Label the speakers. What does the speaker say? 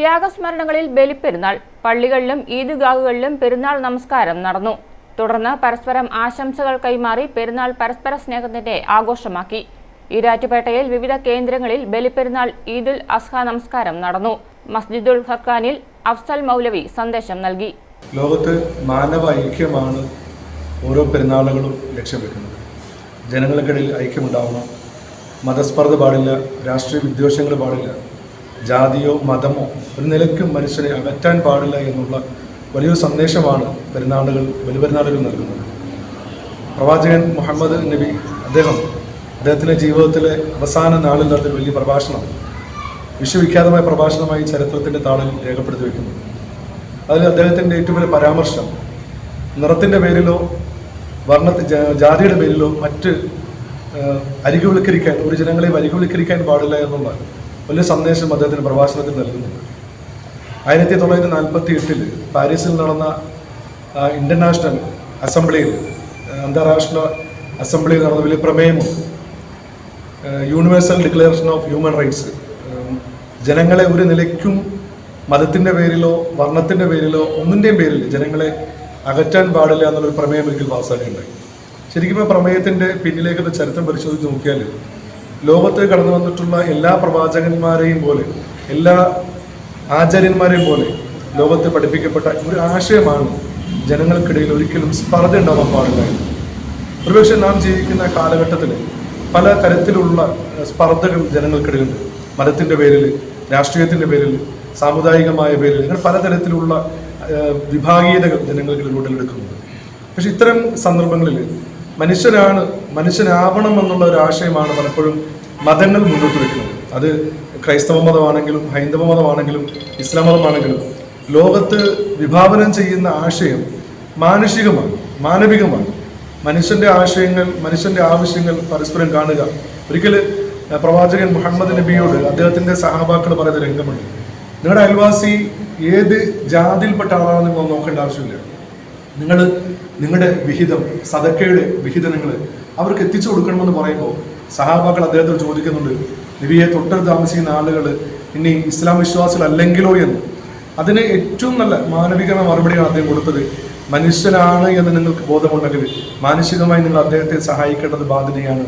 Speaker 1: ത്യാഗസ്മരണകളിൽ ബലിപ്പെരുന്നാൾ പള്ളികളിലും ഈദ്ഗാഹുകളിലും പെരുന്നാൾ നമസ്കാരം നടന്നു. തുടർന്ന് പരസ്പരം ആശംസകൾ കൈമാറി പെരുന്നാൾ പരസ്പര സ്നേഹത്തിന്റെ ആഘോഷമാക്കി. ഈരാറ്റുപേട്ടയിൽ വിവിധ കേന്ദ്രങ്ങളിൽ ബലിപ്പെരുന്നാൾ ഈദുൽ അസ്ഹ നമസ്കാരം നടന്നു. മസ്ജിദുൽ ഹക്കാനിൽ അഫ്സൽ മൗലവി സന്ദേശം നൽകി.
Speaker 2: ലോകത്ത് മാനവ ഐക്യമാണ് ഓരോ പെരുന്നാളുകളും ലക്ഷ്യം വെക്കുന്നത്. ജനങ്ങൾക്കിടയിൽ ഐക്യമുണ്ടാവണം. മതസ്പർദ്ധ പാടില്ല രാഷ്ട്രീയ വിദ്വേഷങ്ങൾ പാടില്ല. ജാതിയോ മതമോ ഒരു നിലയ്ക്കും മനുഷ്യനെ അകറ്റാൻ പാടില്ല എന്നുള്ള വലിയൊരു സന്ദേശമാണ് പെരുന്നാളുകൾ ബലിപെരുന്നാളുകൾ നൽകുന്നത്. പ്രവാചകൻ മുഹമ്മദ് നബി അദ്ദേഹം അദ്ദേഹത്തിന്റെ ജീവിതത്തിലെ അവസാന നാളിൽ നടത്തിയ വലിയ പ്രഭാഷണം വിശ്വവിഖ്യാതമായ പ്രഭാഷണമായി ചരിത്രത്തിന്റെ താളിൽ രേഖപ്പെടുത്തി വയ്ക്കുന്നു അതിൽ അദ്ദേഹത്തിന്റെ ഏറ്റവും വലിയ പരാമർശം നിറത്തിന്റെ പേരിലോ വർണ ജാതിയുടെ പേരിലോ മറ്റ് അരികുവിൽക്കരിക്കാൻ ഒരു ജനങ്ങളെ അരികുവൽക്കരിക്കാൻ പാടില്ല എന്നുള്ള വലിയ സന്ദേശം അദ്ദേഹത്തിന്റെ പ്രഭാഷണത്തിൽ നൽകുന്നുണ്ട്. ആയിരത്തി തൊള്ളായിരത്തി നാൽപ്പത്തി എട്ടിൽ പാരീസിൽ നടന്ന ഇന്റർനാഷണൽ അസംബ്ലിയിൽ അന്താരാഷ്ട്ര അസംബ്ലിയിൽ നടന്ന വലിയ പ്രമേയമുണ്ട്. Universal declaration of human rights ജനങ്ങളെ ഒരു നിലയ്ക്കും മതത്തിന്റെ പേരിലോ വർണത്തിന്റെ പേരിലോ ഒന്നിന്റെയും പേരിൽ ജനങ്ങളെ അകറ്റാൻ പാടില്ല എന്നുള്ളൊരു പ്രമേയം ഒരിക്കൽ പാസ്സാക്കുകയുണ്ടായി ശരിക്കും ആ പ്രമേയത്തിന്റെ പിന്നിലേക്കുള്ള ചരിത്രം പരിശോധിച്ച് നോക്കിയാൽ ലോകത്ത് കടന്നു വന്നിട്ടുള്ള എല്ലാ പ്രവാചകന്മാരെയും പോലെ എല്ലാ ആചാര്യന്മാരെയും പോലെ ലോകത്ത് പഠിപ്പിക്കപ്പെട്ട ഒരു ആശയമാണ് ജനങ്ങൾക്കിടയിൽ ഒരിക്കലും സ്പർദ്ധ ഉണ്ടാവാൻ പാടില്ല. ഒരുപക്ഷെ നാം ജീവിക്കുന്ന കാലഘട്ടത്തിൽ പല തരത്തിലുള്ള സ്പർദ്ധകൾ ജനങ്ങൾക്കിടയിലുണ്ട് മതത്തിന്റെ പേരിൽ രാഷ്ട്രീയത്തിന്റെ പേരിൽ സാമുദായികമായ പേരിൽ അങ്ങനെ പലതരത്തിലുള്ള വിഭാഗീയതകൾ ജനങ്ങൾക്കിടയിൽ ഉടലെടുക്കുന്നുണ്ട് പക്ഷെ ഇത്തരം സന്ദർഭങ്ങളിൽ മനുഷ്യനാണ് മനുഷ്യനാവണം എന്നുള്ള ഒരു ആശയമാണ് പലപ്പോഴും മതങ്ങൾ മുന്നോട്ട് വെക്കുന്നത്. അത് ക്രൈസ്തവ മതമാണെങ്കിലും ഹൈന്ദവ മതമാണെങ്കിലും ഇസ്ലാം മതമാണെങ്കിലും ലോകത്ത് വിഭാവനം ചെയ്യുന്ന ആശയം മാനുഷികമാണ് മാനവികമാണ്. മനുഷ്യന്റെ ആശയങ്ങൾ മനുഷ്യന്റെ ആവശ്യങ്ങൾ പരസ്പരം കാണുക. ഒരിക്കൽ പ്രവാചകൻ മുഹമ്മദ് നബിയോട് അദ്ദേഹത്തിന്റെ സഹാബാക്കൾ പറയുന്ന രംഗമുണ്ട്. നിങ്ങളുടെ അയൽവാസി ഏത് ജാതിയിൽപ്പെട്ട ആളാണെന്ന് നോക്കേണ്ട ആവശ്യമില്ല. നിങ്ങൾ നിങ്ങളുടെ വിഹിതം സദക്കയുടെ വിഹിതം നിങ്ങൾ അവർക്ക് എത്തിച്ചു കൊടുക്കണമെന്ന് പറയുമ്പോൾ സഹാബാക്കൾ അദ്ദേഹത്തോട് ചോദിക്കുന്നുണ്ട് നബിയെ തൊട്ടടുത്ത് താമസിക്കുന്ന ആളുകൾ ഇനി ഇസ്ലാം വിശ്വാസികളല്ലെങ്കിലോ എന്ന്? അതിന് ഏറ്റവും നല്ല മാനവികമായ മറുപടിയാണ് അദ്ദേഹം കൊടുത്തത് മനുഷ്യനാണ് എന്ന് നിങ്ങൾക്ക് ബോധമുണ്ടെങ്കിൽ മാനസികമായി നിങ്ങൾ അദ്ദേഹത്തെ സഹായിക്കേണ്ടത് ബാധ്യതയാണ്.